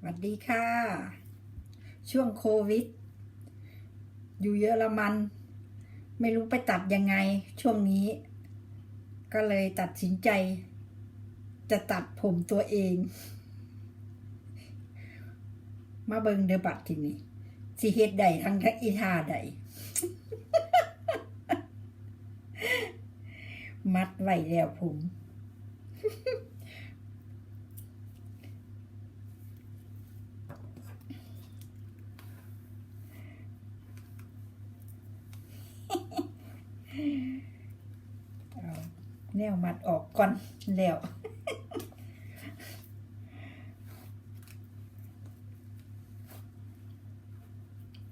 สวัสดีค่ะ ช่วงโควิด อยู่เยอรมัน ไม่รู้ไปตัดยังไงช่วงนี้ ก็เลยตัดสินใจ จะตัดผมตัวเอง มาเบิงเดบัตทีนี้สิเฮ็ดใดทั้งอีทาใดมัดไว้แล้วผม เอาแนวมัดออกก่อนแล้ว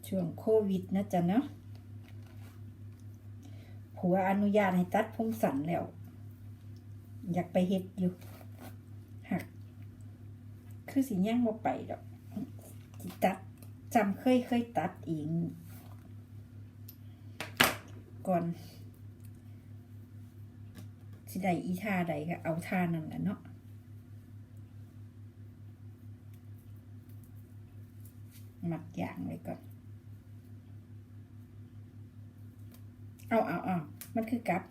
ช่วงโควิดนะจ๊ะเนาะผัวอนุญาตให้ตัดผมสั้นแล้ว อยากไปเฮ็ดอยู่ หัก คือสิย่างบ่ไปดอกตัดจำเคยเคยตัดเอง ก่อน สิได้อีท่าใดก็เอาท่านั้นแหละเนาะมัดอย่างไว้ก่อน เอาเอาเอามันคือกับ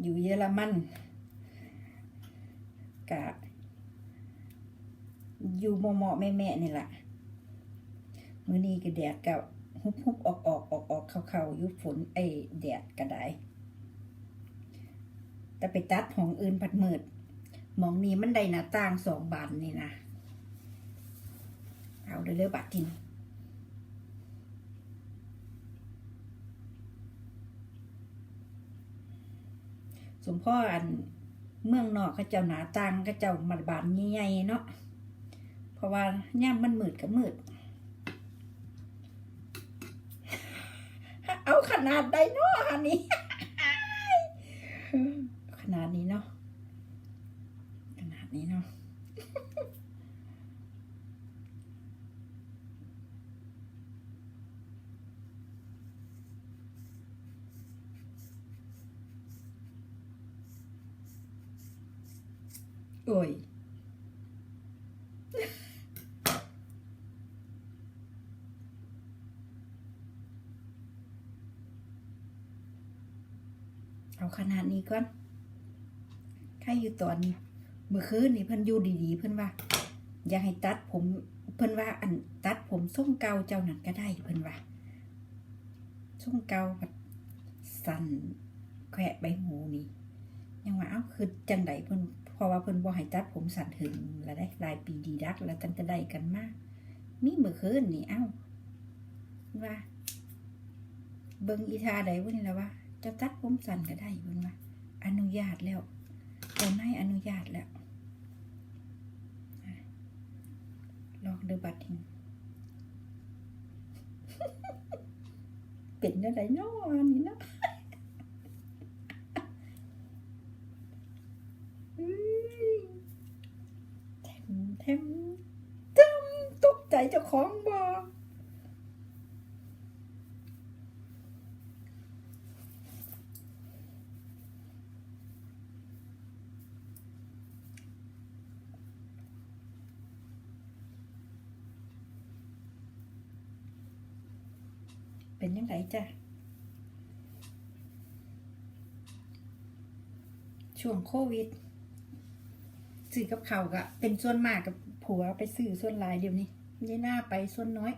อยู่เยอรมันกะ อยู่หมอมอแม่แม่ๆนี่แหละมื้อนี้ก็แดดก็ฮุบฮุบออกออกออกออกเข้าเข้าๆยู่ฝนไอ้แดดก็ได้แต่ไปตัดของอื่นผัดมืดมองนี้มันได้หน้าต่างสองบานนี่นะเอาเด้อเด้อบัดทินสมพ่ออันเมืองนอกเขาเจ้าหนาต่างเขาเจ้ามาบานใหญ่ๆเนาะ ราะว่าย่ามมันมืดก็มืด เอาขนาดใดเนาะอันนี้ ขนาดนี้เนาะ ขนาดนี้เนาะโอ้ย เอาขนาดนี้ก่อนใครอยู่ตอนนี้เมื่อคืนนี่เพิ่นอยู่ดีๆ เพิ่นว่า อยากให้ตัดผมเพิ่นว่าอันตัดผมทรงเกาเจ้านั่นก็ได้เพิ่นว่าทรงเกาแบบสั่นแขวะใบหูนี่ยังว่าเอ้าคือจังไดเพิ่นเพราะว่าเพิ่นบ่ให้ตัดผมสั้นถึงแล้วได้หลายปีดีดักแล้วตั้งแต่ได้กันมากมีเมื่อคืนนี่เอ้าว่า เบิ่งอีทาใดวะนี่ล่ะว่า จะตัดผมสั้นก็ได้เพิ่นว่าอนุญาตแล้วเจ้านายอนุญาตแล้วลองดูบัตรทิงเป็นจังไดเนาะอันนี้เนาะแทมแทมตึมตกใจเจ้าของบ่ เป็นยังไงจ้ะ ช่วงโควิดซื้อกับเขาวก็เป็นส่วนมากกับผัวไปซื้อส่วนหลายเดี๋ยวนี้ไม่หน้าไปส่วนน้อย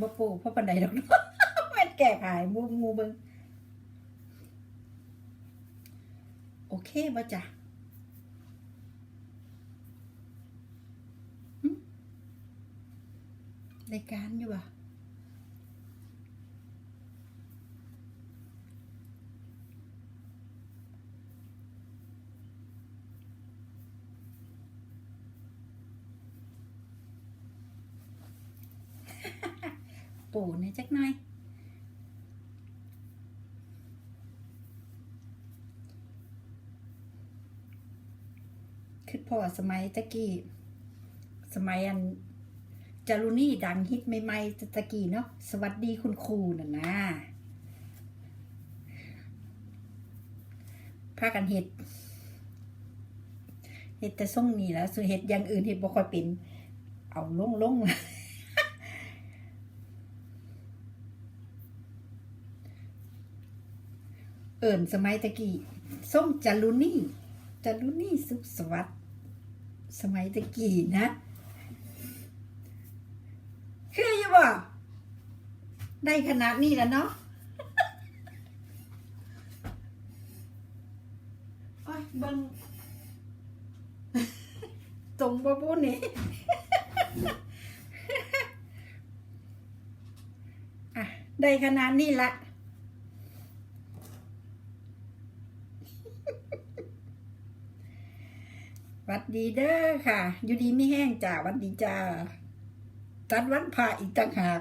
บ่ปูเพราะปันใดดอกเนาะม่นแก่ขายมูงูเบิงโอเคบ่จ้ะ รายการอยู่อะปูเนี่จักหน่อย คือพอสมัยตะกี้ สมัยอัน จารุนี่ดังฮิตใหม่ๆตะกี้เนาะสวัสดีคุณครูน่ะนะพากันเฮ็ดเฮ็ดแต่ส่งนี่แล้วส่วนเฮ็ดอย่างอื่นเฮ็ดบ่ค่อยเป็น เอาลงลงเอิ่นสมัยตะกี้ส้มจารุนี่จารุนี่สุขสวัสดิ์สมัยตะกี้นะคืออยู่ บ่ได้ขนาดนี้แล้วเนาะโอ้ยเบิ่งตรงบ่บูนี่อะได้ขนาดนี้ละวัดดีเด้อค่ะ อยู่ดีไม่แห้งจ้าวัดดีจ้า ตัดวันพ่าอีกต่างหาก